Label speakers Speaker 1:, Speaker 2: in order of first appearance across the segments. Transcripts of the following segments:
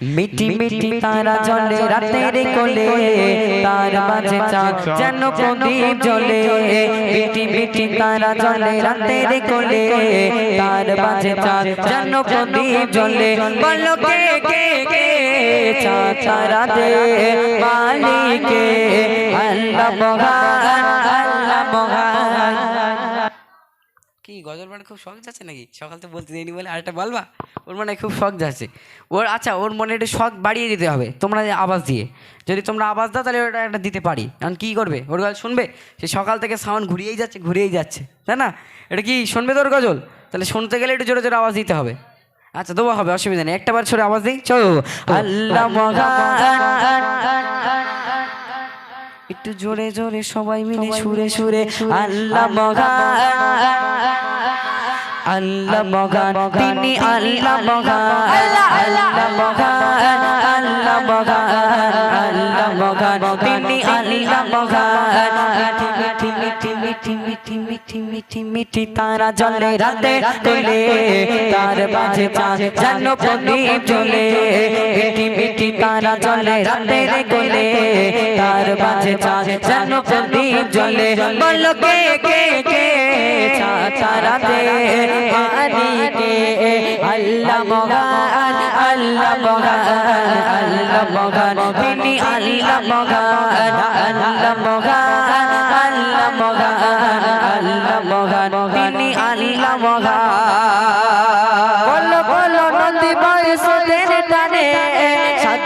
Speaker 1: মিটি মিটি তারা জলে রাতের কোলে তার মাঝে চাঁদ যেন প্রদীপ জ্বলে মিটি মিটি তারা জলে রাতের কোলে তার মাঝে চাঁদ যেন প্রদীপ জ্বলে বলো কে কে কে চাঁদ তারা দে মালিকে আল্লাহ মহান। কি, গজল মানে খুব শখ যাচ্ছে নাকি? সকাল তো বলতে দেয়নি বলে আরেকটা বলবা? ওর মনে খুব শখ যাচ্ছে। ওর আচ্ছা ওর মনে একটু শখ বাড়িয়ে দিতে হবে, তোমরা আওয়াজ দিয়ে। যদি তোমরা আওয়াজ দাও, তাহলে ওটা একটা দিতে পারি। কারণ কী করবে? ওর গজল শুনবে? সে সকাল থেকে সাউন্ড ঘুরিয়েই যাচ্ছে ঘুরিয়েই যাচ্ছে। তাই না? এটা কি শুনবে তোর গজল? তাহলে শুনতে গেলে একটু জোরে জোরে আওয়াজ দিতে হবে। আচ্ছা দেবো হবে, অসুবিধা নেই। একটা বার ছোট আওয়াজ দিই। চলো। আল্লাহ একটু জোরে জোরে সবাই মিলে সুরে সুরে আল্লাহ আল্লাহ মগান তিনি আল্লাহ মগান আল্লাহ মগান আল্লাহ মগান আল্লাহ মগান তিনি আল্লাহ মগান মিঠি মিঠি মিঠি মিঠি মিঠি মিঠি মিঠি তারা জলে রাতে তার মাঝে চাঁদ যেন প্রদীপ জ্বলে। মিঠি তারা জলে রাতে কোলে। তার মাঝে চাঁদ যেন প্রদীপ জ্বলে। বলো কে কে কে? দে আনি কে আল্লাহ মগান আল্লাহ মগান আল্লাহ মগান তিনি আল্লাহ মগান আল্লাহ মগান আল্লাহ মগান আল্লাহ মগান তিনি আল্লাহ মগান বলো বলো, নদী বয় সোদের টানে।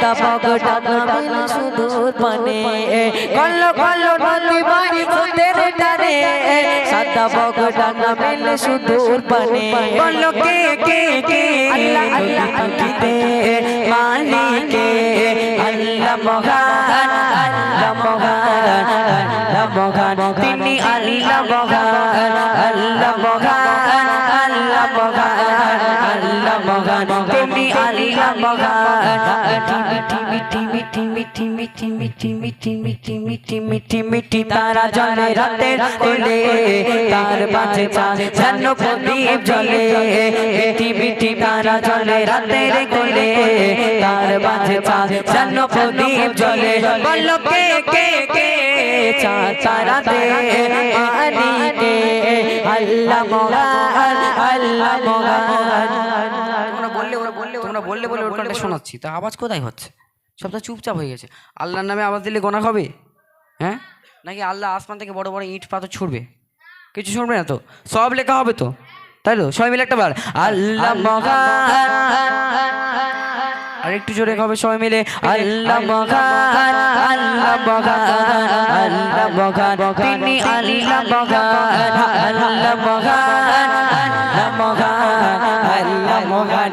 Speaker 1: সাদা পগটা নামিল সুদূর পানে। বলো বলো নদী বয় সোদের টানে। সাদা পগটা নামিল সুদূর পানে। বলো কে কে কে? আল্লাহ আল্লাহ আল্লাহ। মালিকে। আল্লাহ মগান আল্লাহ মগান আল্লাহ মগান তিনি আল্লাহ মগান আল্লাহ মগান মিঠি মিঠি মিঠি মিঠি মিঠি মিঠি মিঠি মিঠি মিঠি মিঠি তারা জলে রাতের কোলে তার পাশে যেন প্রদীপ জ্বলে মিঠি মিঠি তারা জলে রাতের কোলে তার মাঝে যেন প্রদীপ জ্বলে বলো কে কে কে চাঁদ তারা দে মালিকে আল্লাহ মগান আল্লাহ মগান তোমরা বললে ওরা বললে তোমরা বললে বলে ওর কণ্ঠে শোনাচ্ছি তা আওয়াজ কোথায় হচ্ছে সব তো চুপচাপ হয়ে গেছে। আল্লাহর নামে আওয়াজ দিলে গোনা হবে? হ্যাঁ? নাকি আল্লাহ আসমান থেকে বড় বড় ইট পাথর ছুড়বে? কিছু শুনবে না তো? সব লেখা হবে তো? তাই তো? সবাই মিলে একটা বার। আল্লাহ আর একটু জোরে হবে সবাই মিলে। আল্লাহ মগান আল্লাহ মগান আল্লাহ মগান তিনি আল্লাহ মগান আল্লাহ মগান আল্লাহ মগান আল্লাহ মগান